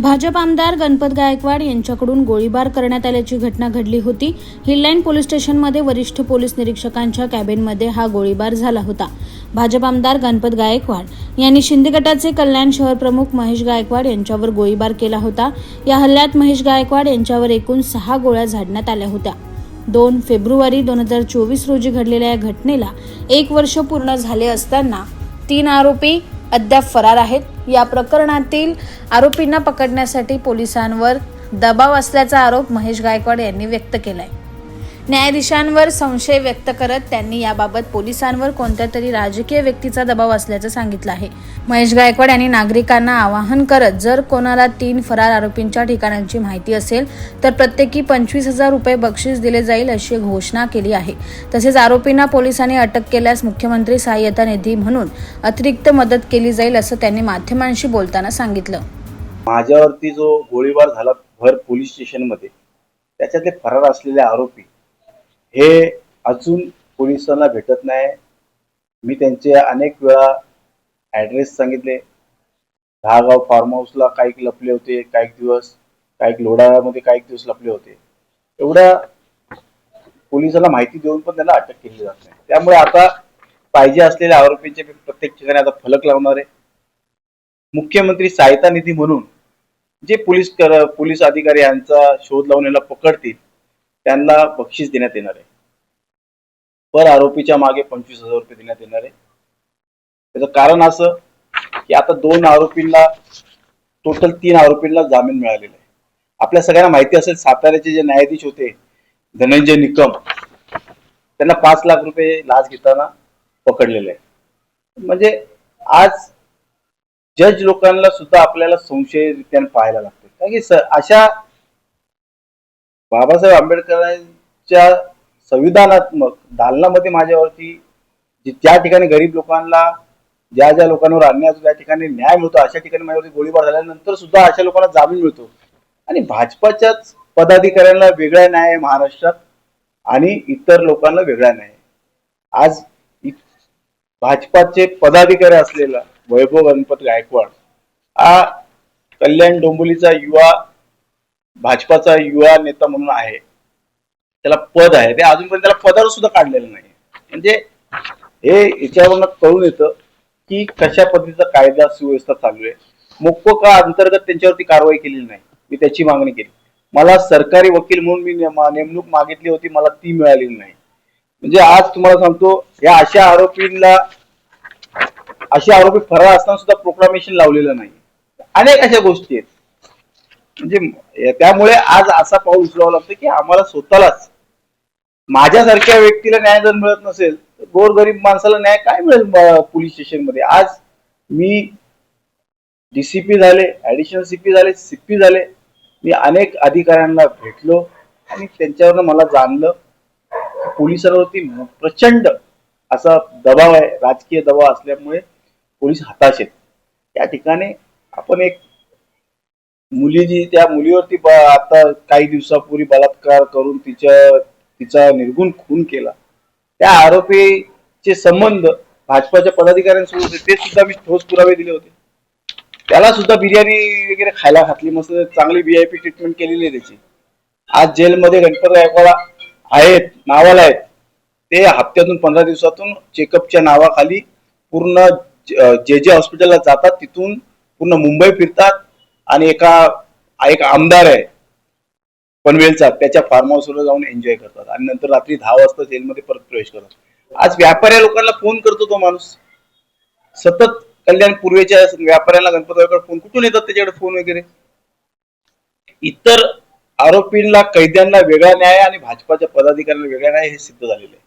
भाजप आमदार गणपत गायकवाड यांच्याकडून गोळीबार करण्यात आल्याची घटना घडली होती. हिललाईन पोलीस स्टेशनमध्ये वरिष्ठ पोलीस निरीक्षकांच्या कॅबिनमध्ये हा गोळीबार झाला होता. भाजप आमदार गणपत गायकवाड यांनी शिंदे गटाचे कल्याण शहर प्रमुख महेश गायकवाड यांच्यावर गोळीबार केला होता. या हल्ल्यात महेश गायकवाड यांच्यावर एकूण सहा गोळ्या झाडण्यात आल्या होत्या. दोन फेब्रुवारी दोन हजार चोवीस रोजी घडलेल्या या घटनेला एक वर्ष पूर्ण झाले असताना तीन आरोपी अद्याप फरार आहेत. या प्रकरणातील आरोपींना पकडण्यासाठी पोलिसांवर दबाव असल्याचा आरोप महेश गायकवाड यांनी व्यक्त केला आहे न्यायाधीशांवर संशय व्यक्त करत त्यांनी याबाबत पोलिसांवर कोणत्या तरी राजकीय व्यक्तीचा दबाव असल्याचं सांगितलं आहे. महेश गायकवाड यांनी नागरिकांना आवाहन करत जर कोणाला तीन फरार आरोपींच्या ठिकाणांची माहिती असेल तर प्रत्येकी पंचवीस हजार रुपये बक्षीस दिले जाईल अशी घोषणा केली आहे. तसेच आरोपींना पोलिसांनी अटक केल्यास मुख्यमंत्री सहाय्यता निधी म्हणून अतिरिक्त मदत केली जाईल असं त्यांनी माध्यमांशी बोलताना सांगितलं. माझ्यावरती जो गोळीबार झाला भर पोलीस स्टेशनमध्ये त्याच्यातले फरार असलेले आरोपी हे अजून पोलिसांना भेटत नाही. मी त्यांचे अनेक वेळा ॲड्रेस सांगितले. दहागाव फार्म हाऊसला काही लपले होते काही दिवस काही लोढाळ्यामध्ये काही दिवस लपले होते. एवढ्या पोलिसांना माहिती देऊन पण त्यांना अटक केली जात नाही. त्यामुळे आता पाहिजे असलेल्या आरोपींचे प्रत्येक ठिकाणी आता फलक लावणार आहे. मुख्यमंत्री सहायता निधी म्हणून जे पोलीस कर पोलीस अधिकारी यांचा शोध लावून याला पकडतील त्यांना बक्षीस देण्यात येणार आहे. पर आरोपीच्या मागे पंचवीस हजार रुपये देण्यात येणार आहे. त्याचं कारण असं की आता दोन आरोपींना टोटल तीन आरोपींना जामीन मिळालेला आहे. आपल्या सगळ्यांना माहिती असेल साताऱ्याचे जे न्यायाधीश होते धनंजय निकम त्यांना पाच लाख रुपये लाच घेताना पकडलेले आहे म्हणजे आज जज लोकांना सुद्धा आपल्याला संशयरित्याने पाहायला लागते कारण की अशा बाबासाहेब आंबेडकरांच्या संविधानात्मक दालनामध्ये माझ्यावरती जी ज्या ठिकाणी गरीब लोकांना ज्या ज्या लोकांवर अन्याय त्या ठिकाणी न्याय मिळतो अशा ठिकाणी माझ्यावरती गोळीबार झाल्यानंतर सुद्धा अशा लोकांना जामीन मिळतो आणि भाजपाच्याच पदाधिकाऱ्यांना वेगळा न्याय आहे महाराष्ट्रात आणि इतर लोकांना वेगळा न्याय आहे. आज भाजपाचे पदाधिकारी असलेला वैभव गणपत गायकवाड हा कल्याण डोंबोलीचा युवा भाजपाचा युवा नेता म्हणून आहे. त्याला पद आहे. ते अजूनपर्यंत त्याला पदावर सुद्धा काढलेलं नाही. म्हणजे हे याच्यावरनं कळून येतं की कशा पद्धतीचा कायदा सुव्यवस्था चालू आहे. मोक्कोका अंतर्गत त्यांच्यावरती कारवाई केलेली नाही. मी त्याची मागणी केली. मला सरकारी वकील म्हणून मी नेमणूक मागितली होती. मला ती मिळालेली नाही. म्हणजे आज तुम्हाला सांगतो या अशा आरोपींना असे आरोपी फरार असताना सुद्धा प्रोक्लामेशन लावलेलं नाही. अनेक अशा गोष्टी आहेत. म्हणजे त्यामुळे आज असा पाऊल उचलावा लागतो की आम्हाला स्वतःलाच माझ्यासारख्या व्यक्तीला न्याय जर मिळत नसेल तर गोरगरीब माणसाला न्याय काय मिळेल पोलीस स्टेशनमध्ये? आज मी डीसीपी झाले ऍडिशनल सीपी झाले सीपी झाले मी अनेक अधिकाऱ्यांना भेटलो आणि त्यांच्यावरनं मला जाणलं पोलिसांवरती प्रचंड असा दबाव आहे राजकीय दबाव असल्यामुळे पोलीस हताश आहेत. त्या ठिकाणी आपण एक मुली जी त्या मुलीवरती आता काही दिवसापूर्वी बलात्कार करून तिच्या तिचा निर्गुण खून केला. त्या आरोपीचे संबंध भाजपाच्या पदाधिकाऱ्यांसोबत होते. ते सुद्धा मी ठोस पुरावे दिले होते. त्याला सुद्धा बिर्याणी वगैरे खायला घातली. मस्त चांगली व्हीआयपी ट्रीटमेंट केलेली आहे त्याची. आज जेलमध्ये गणपत गायकवाड आहेत नावाला आहेत. ते हप्त्यातून पंधरा दिवसातून चेकअपच्या नावाखाली पूर्ण जे जे हॉस्पिटलला जातात तिथून पूर्ण मुंबई फिरतात. आणि एका एक आमदार आहे पनवेलचा त्याच्या फार्म हाऊसवर जाऊन एन्जॉय करतात. आणि नंतर रात्री दहा वाजता जेलमध्ये परत प्रवेश करतात. आज व्यापाऱ्या लोकांना फोन करतो तो माणूस. सतत कल्याण पूर्वेच्या व्यापाऱ्यांना गणपतीकडे फोन कुठून येतात त्याच्याकडे फोन वगैरे? इतर आरोपींना कैद्यांना वेगळा न्याय आणि भाजपाच्या पदाधिकाऱ्यांना वेगळा न्याय हे सिद्ध झालेलं आहे.